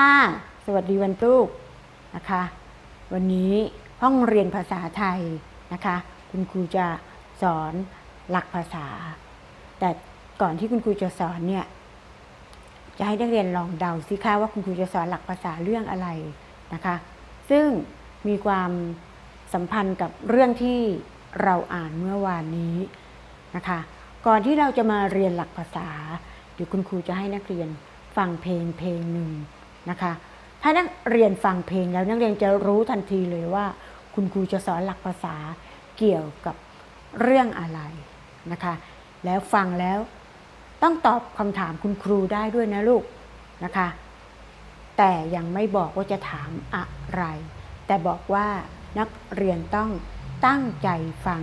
ค่ะสวัสดีวันพลูกนะคะ วันนี้ห้องเรียนภาษาไทยนะคะ คุณครูจะสอนหลักภาษา แต่ก่อนที่คุณครูจะสอนเนี่ย จะให้นักเรียนลองเดาสิคะว่าคุณครูจะสอนหลักภาษาเรื่องอะไรนะคะ ซึ่งมีความสัมพันธ์กับเรื่องที่เราอ่านเมื่อวานนี้นะคะ ก่อนที่เราจะมาเรียนหลักภาษาเดี๋ยวคุณครูจะให้นักเรียนฟังเพลงเพลงหนึ่ง นะคะ ถ้านักเรียนฟังเพลงแล้วนักเรียนจะรู้ทันทีเลยว่า คุณครูจะสอนหลักภาษาเกี่ยวกับเรื่องอะไรนะคะ แล้วฟังแล้วต้องตอบคำถามคุณครูได้ด้วยนะลูกนะคะ แต่ยังไม่บอกว่าจะถามอะไร แต่บอกว่านักเรียนต้องตั้งใจฟัง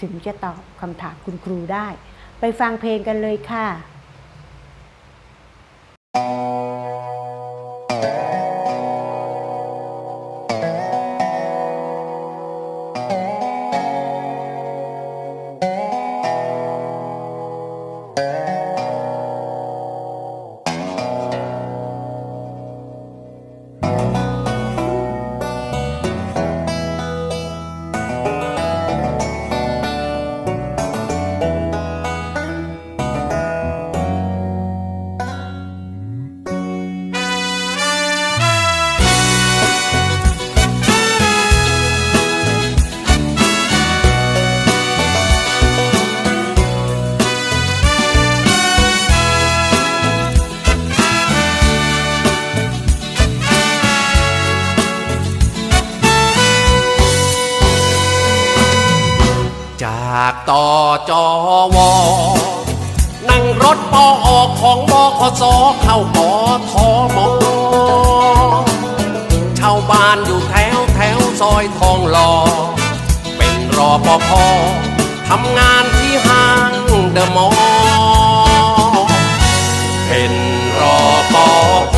ถึงจะตอบคำถามคุณครูได้ ไปฟังเพลงกันเลยค่ะ อกของบขสเข้าปอทอมอชาวบ้านอยู่แถวแถวซอยทองหล่อเป็นรอปภทำงานที่ห้างเดอะมอลล์เป็นรอปภ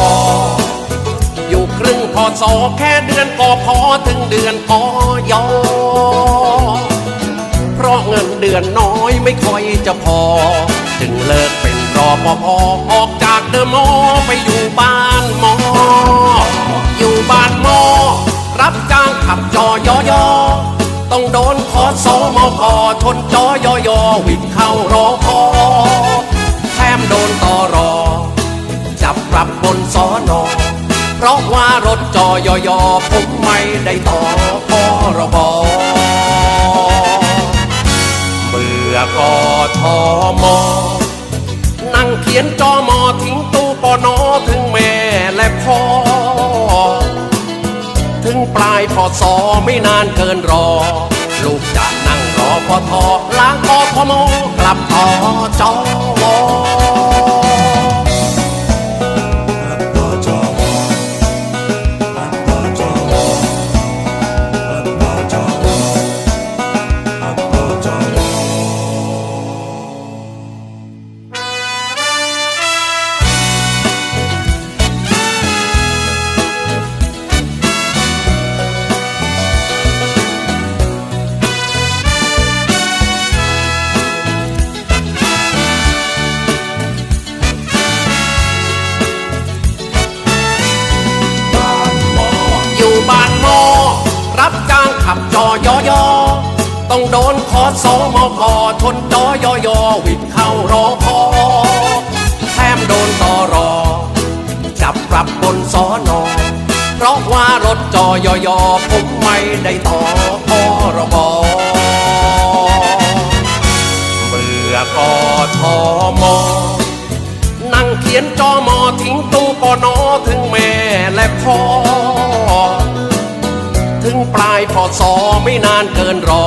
อยู่ครึ่งพอสอแค่เดือนก็พอถึงเดือนพอยอเพราะเงินเดือนน้อยไม่ค่อยจะพอ จึงเลิกเป็น รอปภออกจากเดอะมอไปอยู่บ้านหมอ อยู่บ้านหมอ รับจ้างขับจอยอยอต้องโดนขอสอมอกอชนจอยอยอวิ่งเข้ารอพอแถมโดนต่อรอ จับปรับบนสอนอเพราะว่ารถจอยอยอผมไม่ได้ต่อพอรบเบื่อกอทอมอ ยนจอมอทิ้งตู้ปอนอถึงแม่และพ่อ ถึงปลายพอสอไม่นานเกินรอ ลูกจะนั่งรอพอทอล้างพอทอมอกลับพอจอมอ ต้องโดนขอสอมอกอชนจอยอยอวิ่งเข้ารอพอแถมโดนต่อรอ จับปรับบนสอนอเพราะว่ารถจอยอยอผมไม่ได้ต่อพอรบเบื่อกอทอมอนั่งเขียนจอมอทิ้งตู้ปอนอถึงแม่และพ่อถึงปลายพอสอไม่นานเกินรอ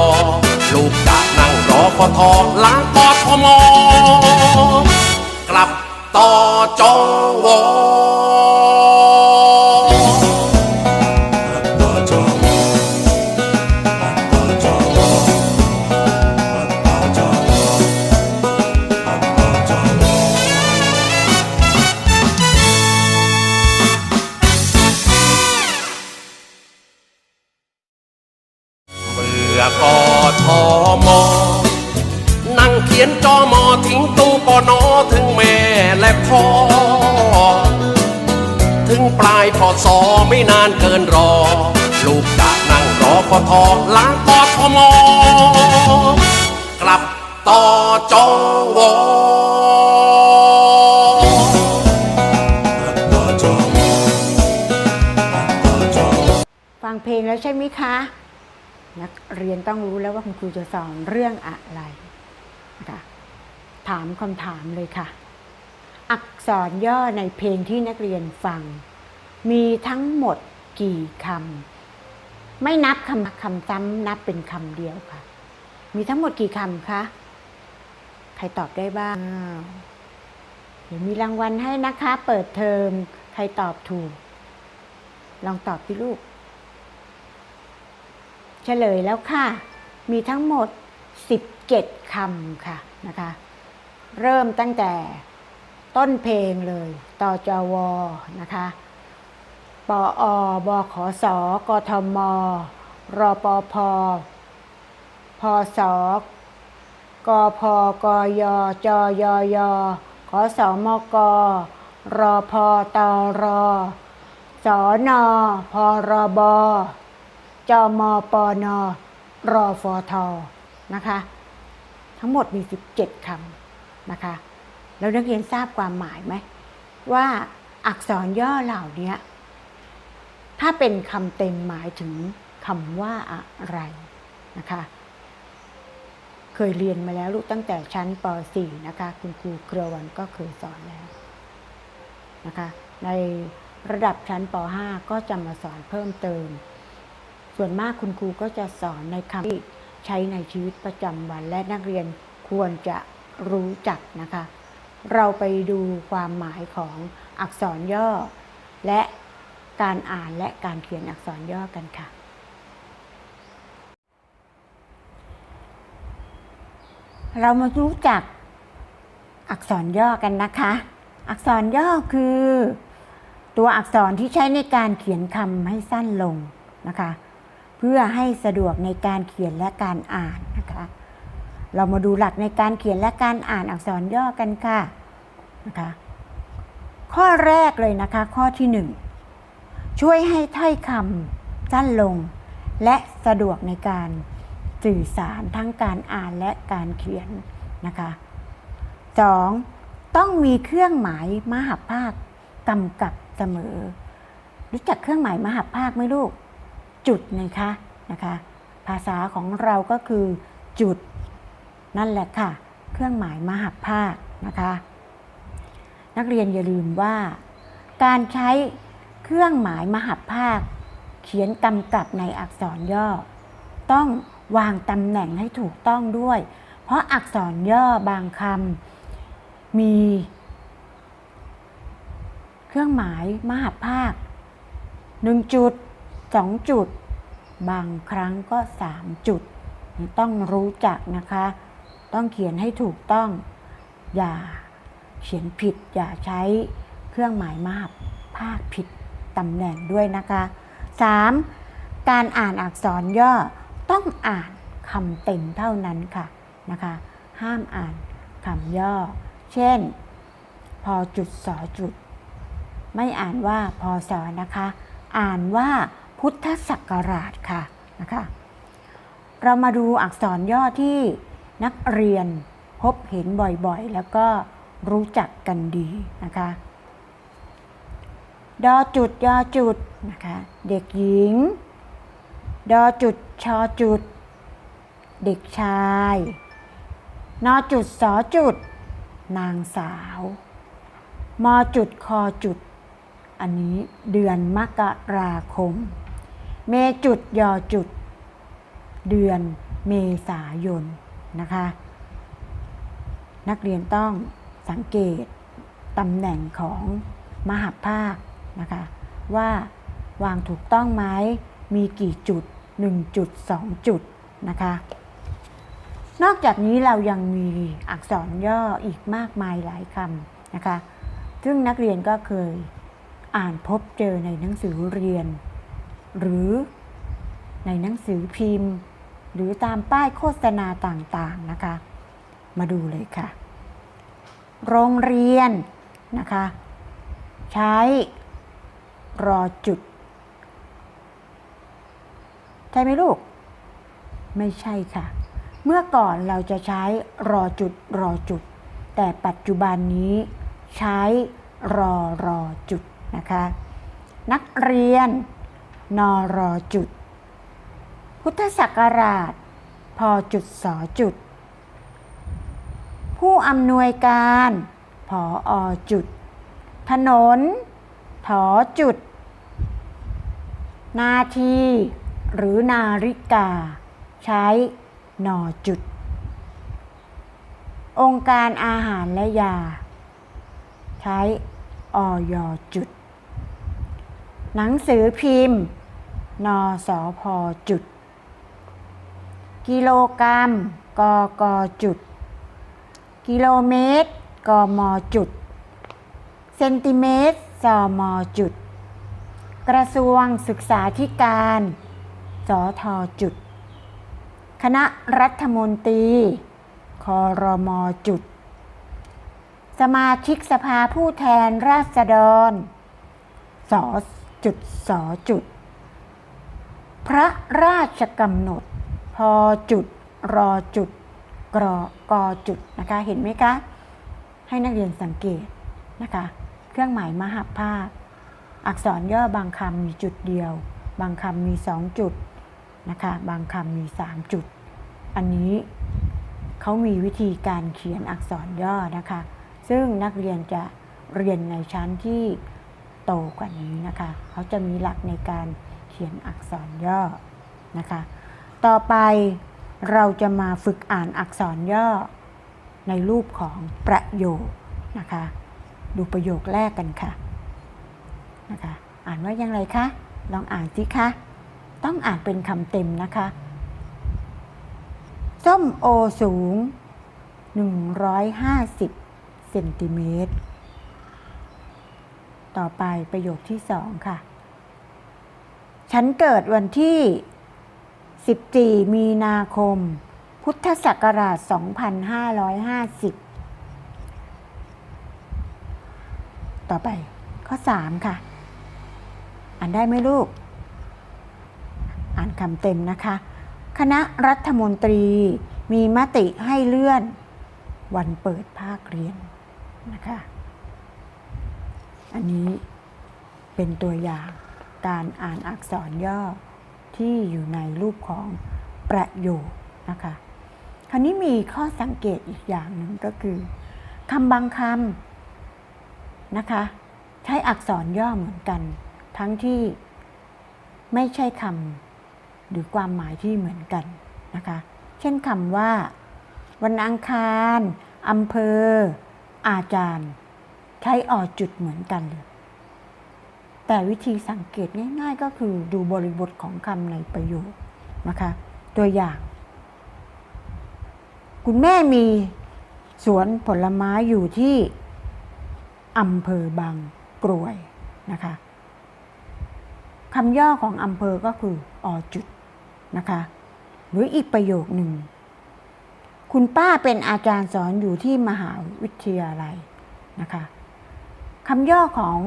ลูกจะนั่งรอพอทอล้างปอทมกลับต่อจอวอ สิงตูปอนอถึงแม่และพ่อ ถึงปลายพอสอไม่นานเกินรอ ลูกจากนั่งรอพอทอล้างปอทมอกลับต่อจอวอฟังเพลงแล้วใช่ไหมคะ นักเรียนต้องรู้แล้วว่าคุณครูจะสอนเรื่องอะไร ถามคำถามเลยค่ะ อักษรย่อในเพลงที่นักเรียนฟัง มีทั้งหมดกี่คำไม่นับคำคำซ้ำนับเป็นคำเดียวค่ะ มีทั้งหมดกี่คำคะใครตอบได้บ้างอ้าวเดี๋ยวมีรางวัลให้นะคะ เปิดเทอมใครตอบถูก ลองตอบที่ลูกเฉลยแล้วค่ะ มีทั้งหมด 17คำค่ะนะคะ เริ่มตั้งแต่ต้นเพลงเลยตจวนะคะปออบขสกทม รปพพศกพกยจยยขสมกรพตรสนพรบจมปนรฟทนะคะ ทั้งหมดมี 17คำ นะคะ แล้วนักเรียนทราบความหมายไหมว่าอักษรย่อเหล่านี้ถ้าเป็นคำเต็มหมายถึงคำว่าอะไรนะคะ เคยเรียนมาแล้วลูกตั้งแต่ชั้นป .4 นะคะ คุณครูเครือวันก็เคยสอนแล้วนะคะ ในระดับชั้นป .5 ก็จะมาสอนเพิ่มเติม ส่วนมากคุณครูก็จะสอนในคำที่ใช้ในชีวิตประจำวันและนักเรียนควรจะ รู้จักนะคะ เราไปดูความหมายของอักษรย่อ และการอ่านและการเขียนอักษรย่อกันค่ะ เรามารู้จักอักษรย่อกันนะคะ อักษรย่อคือ ตัวอักษรที่ใช้ในการเขียนคำให้สั้นลงนะคะ เพื่อให้สะดวกในการเขียนและการอ่านนะคะ เรามาดูหลักในการเขียนและการอ่านอักษรย่อกันค่ะนะคะข้อแรกเลยนะคะ ข้อที่หนึ่งช่วยให้ถ้อยคำสั้นลง และสะดวกในการสื่อสารทั้งการอ่านและการเขียนนะคะ 2. ต้องมีเครื่องหมายมหัพภาคกำกับเสมอ รู้จักเครื่องหมายมหัพภาคไหมลูก จุดนะคะนะคะ ภาษาของเราก็คือจุด นั่นแหละค่ะ เครื่องหมายมหัภาคนะคะ นักเรียนอย่าลืมว่า การใช้เครื่องหมายมหัภาค เขียนกำกับในอักษรย่อ ต้องวางตำแหน่งให้ถูกต้องด้วย เพราะอักษรย่อบางคำมี เครื่องหมายมหัภาคหนึ่งจุดสองจุด บางครั้งก็สามจุด ต้องรู้จักนะคะ ต้องเขียนให้ถูกต้อง อย่าเขียนผิด อย่าใช้เครื่องหมายมหัพภาคผิดตำแหน่งด้วยนะคะ 3. การอ่านอักษรย่อต้องอ่านคำเต็มเท่านั้นค่ะนะคะ ห้ามอ่านคำย่อ เช่น พอจุดสอจุด ไม่อ่านว่าพอสอนะคะ อ่านว่าพุทธศักราชค่ะนะคะ เรามาดูอักษรย่อที่ นักเรียนพบเห็นบ่อยๆ แล้วก็รู้จักกันดีนะคะดอจุดยอจุดนะคะเด็กหญิงดอจุดชอจุด เด็กชายนอจุดสอจุด นางสาวมอจุดคอจุด อันนี้เดือนมกราคม เมจุดยอจุด เดือนเมษายน นะคะ นักเรียนต้องสังเกตตำแหน่งของมหัพภาคนะคะ ว่าวางถูกต้องไหมมีกี่จุด 1 จุด 2 จุดนะคะ นอกจากนี้เรายังมีอักษรย่ออีกมากมายหลายคำนะคะ ซึ่งนักเรียนก็เคยอ่านพบเจอในหนังสือเรียน หรือในหนังสือพิมพ์ หรือตามป้ายโฆษณาต่างๆนะคะ มาดูเลยค่ะ โรงเรียนนะคะ ใช้รอจุด ใช่ไหมลูก ไม่ใช่ค่ะ เมื่อก่อนเราจะใช้รอจุดรอจุด แต่ปัจจุบันนี้ใช้รอรอจุดนะคะ นักเรียนนอรอจุด พุทธศักราชพอจุดสอจุด ผู้อำนวยการผออจุด ถนนถอจุด นาทีหรือนาฬิกา ใช้นอจุด องค์การอาหารและยา ใช้ออยจุด หนังสือพิมพ์นอสอพอจุด กิโลกรัมกกจุด กิโลเมตรกมจุด เซนติเมตรสมจุด กระทรวงศึกษาธิการสทจุด คณะรัฐมนตรีคอรมจุด สมาชิกสภาผู้แทนราษฎรสจุดสจุด พระราชกำหนด พอจุดรอจุดกรอกอจุดนะคะเห็นไหมคะ ให้นักเรียนสังเกตนะคะ เครื่องหมายมหัพภาค อักษรย่อบางคำมีจุดเดียว บางคำมีสองจุดนะคะ บางคำมีสามจุด อันนี้เขามีวิธีการเขียนอักษรย่อนะคะ ซึ่งนักเรียนจะเรียนในชั้นที่โตกว่านี้นะคะ เขาจะมีหลักในการเขียนอักษรย่อนะคะ ต่อไปเราจะมาฝึกอ่านอักษรย่อในรูปของประโยคนะคะ ดูประโยคแรกกันค่ะนะคะอ่านว่าอย่างไรคะลองอ่านสิคะต้องอ่านเป็นคำเต็มนะคะ ส้มโอสูง 150เซนติเมตร ต่อไปประโยคที่สองค่ะ ฉันเกิดวันที่ 14 มีนาคม พุทธศักราช 2550 ต่อไปข้อ 3 ค่ะ อ่านได้ไหมลูก อ่านคำเต็มนะคะ คณะรัฐมนตรีมีมติให้เลื่อนวันเปิดภาคเรียนนะคะ อันนี้เป็นตัวอย่างการอ่านอักษรย่อ ที่อยู่ในรูปของประโยคนะคะคราวนี้มีข้อสังเกตอีกอย่างหนึ่งก็คือคำบางคำนะคะ ใช้อักษรย่อเหมือนกัน ทั้งที่ไม่ใช่คำหรือความหมายที่เหมือนกันนะคะ เช่นคำว่า วันอังคารอำเภอ อาจารย์ ใช้ออจุดเหมือนกันเลย แต่วิธีสังเกตง่าย ๆ ก็คือดูบริบทของคำในประโยคนะคะตัวอย่าง คุณแม่มีสวนผลไม้อยู่ที่อำเภอบางกรวยนะคะคำย่อของอำเภอก็คืออจุดนะคะ หรืออีกประโยคหนึ่ง คุณป้าเป็นอาจารย์สอนอยู่ที่มหาวิทยาลัยนะคะคำย่อของ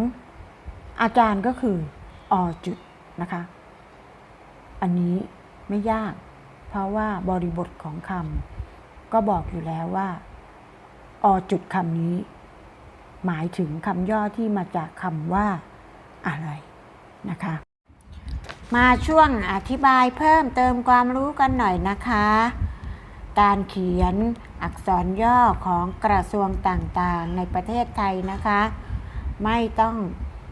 อาจารย์ก็คืออจุดนะคะ อันนี้ไม่ยาก เพราะว่าบริบทของคำก็บอกอยู่แล้วว่า อจุดคำนี้ หมายถึงคำย่อที่มาจากคำว่าอะไรนะคะ มาช่วงอธิบายเพิ่มเติมความรู้กันหน่อยนะคะ การเขียนอักษรย่อของกระทรวงต่างๆ ในประเทศไทยนะคะ ไม่ต้อง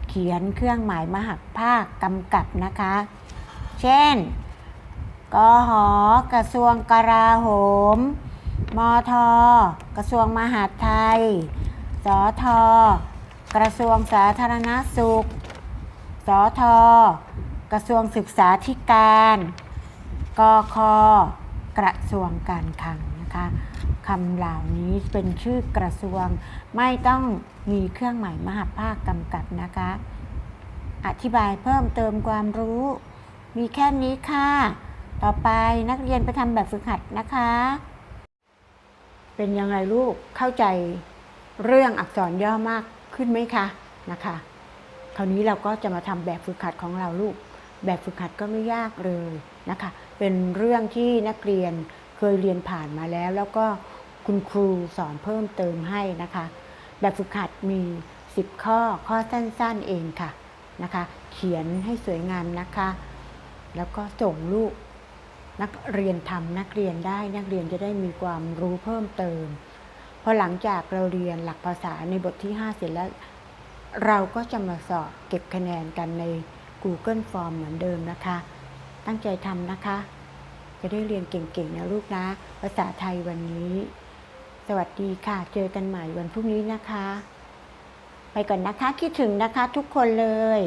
เขียนเครื่องหมายมหักภาคกำกับนะคะ เช่น กหกระทรวงกลาโหม มท กระทรวงมหาดไทย สท กระทรวงสาธารณสุข สท กระทรวงศึกษาธิการ กค กระทรวงการคลังนะคะ คำเหล่านี้เป็นชื่อกระทรวง ไม่ต้องมีเครื่องหมายมหาภาคกำกับนะคะ อธิบายเพิ่มเติมความรู้ มีแค่นี้ค่ะ ต่อไปนักเรียนไปทำแบบฝึกหัดนะคะ เป็นยังไงลูกเข้าใจเรื่องอักษรย่อมากขึ้นไหมคะนะคะ คราวนี้เราก็จะมาทำแบบฝึกหัดของเราลูก แบบฝึกหัดก็ไม่ยากเลยนะคะ เป็นเรื่องที่นักเรียนเคยเรียนผ่านมาแล้วแล้วก็ คุณครูสอนเพิ่มเติมให้นะคะ แบบฝึกหัดมี 10 ข้อข้อสั้นๆเองค่ะนะคะ เขียนให้สวยงามนะคะ แล้วก็ส่งลูกนักเรียนทำนักเรียนได้นักเรียนจะได้มีความรู้เพิ่มเติมพอหลังจากเราเรียนหลักภาษาในบทที่ 5 เสร็จแล้ว เราก็จะมาสอบเก็บคะแนนกันใน Google Form เหมือนเดิมนะคะ ตั้งใจทำนะคะ จะได้เรียนเก่งๆนะลูกนะ ภาษาไทยวันนี้ สวัสดีค่ะ เจอกันใหม่วันพรุ่งนี้นะคะ ไปก่อนนะคะ คิดถึงนะคะทุกคนเลย